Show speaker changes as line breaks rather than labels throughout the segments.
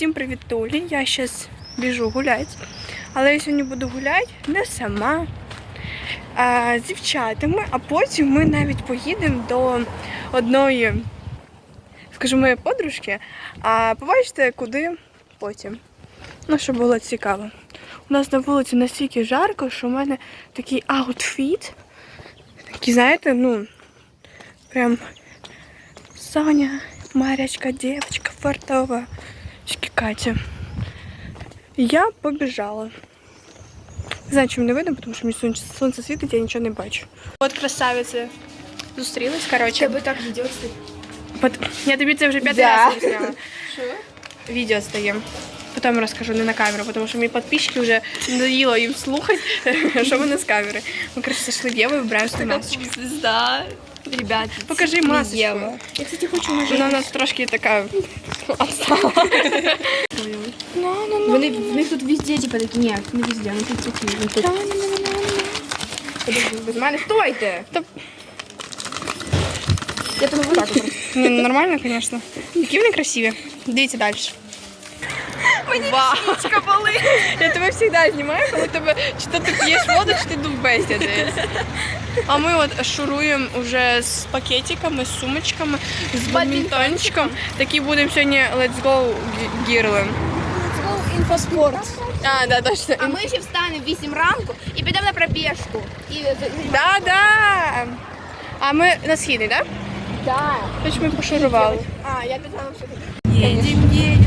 Всім привіт, Толі. Я зараз біжу гуляти. Але я сьогодні буду гуляти не сама, а з дівчатами, а потім ми навіть поїдемо до одної, скажу, моєї подружки, а побачите, куди потім. Ну, щоб було цікаво. У нас на вулиці настільки жарко, що в мене такий аутфіт. Такий, знаєте, ну, прям Соня, Марячка, девочка, фартова. Чики Катя. Я побіжала. Не знаю, чому не видно, тому що мені сонце, сонце світить, я нічого не бачу. От красавиці зустрілись, коротше.
Тебе так відео
Пот- Я тобі це вже п'ятий
Да.
раз об'ясняла.
Що?
Відео стає. Потім розкажу не на камеру, тому що мені підписчики вже надоїло їм слухати, що вони з камери. Ми, коротше, зайшли в Єву і вибираємо свої масочки.
звезда. Ребят,
Покажи масочку.
Єва. Я, кстати, хочу на
Вона у нас трошки така отстала. Ну, ну, ну.
Вони, в них тут везде, типа, такі, ні, не везде, ну тут такі. Ну, тут. Подожди, без мене, стойте!
Та-
Я там вот так вот.
Ні, ну, Нормально, звісно. Які вони красиві. Дивіться далі. Мені Вау. болить. Я тебе завжди знімаю, коли тебе чи то ти п'єш воду, чи ти довбешся десь. А ми от шуруємо вже з пакетиками, з сумочками, з бадмінтончиком. Такі будемо сьогодні let's go гірли.
Інфоспорт.
А, да, точно.
А ми ще встанемо в 8 ранку і підемо на пробіжку. І,
Да, да. А ми на східний, так? Да?
да.
Хоч ми пошурували.
А, я підала все
Едем, едем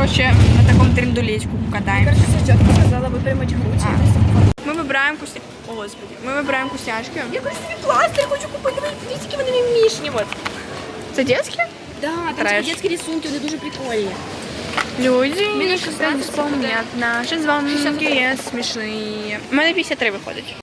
Короче, на таком дрендулечку катаемся.
Короче, спочатку сказала випрямити грудь.
Ми вибираємо кусня... О, господи. Ми вибираємо кусняшки.
Я хочу собі пластир, хочу купити. Дивіться, які вони мімішні. От.
Це детські?
Да, там
Треш.
дитячі рисунки, вони дуже прикольні.
Люди,
Мені
що
16
вспомнять наші дзвонки є смішні. У мене 53 виходить.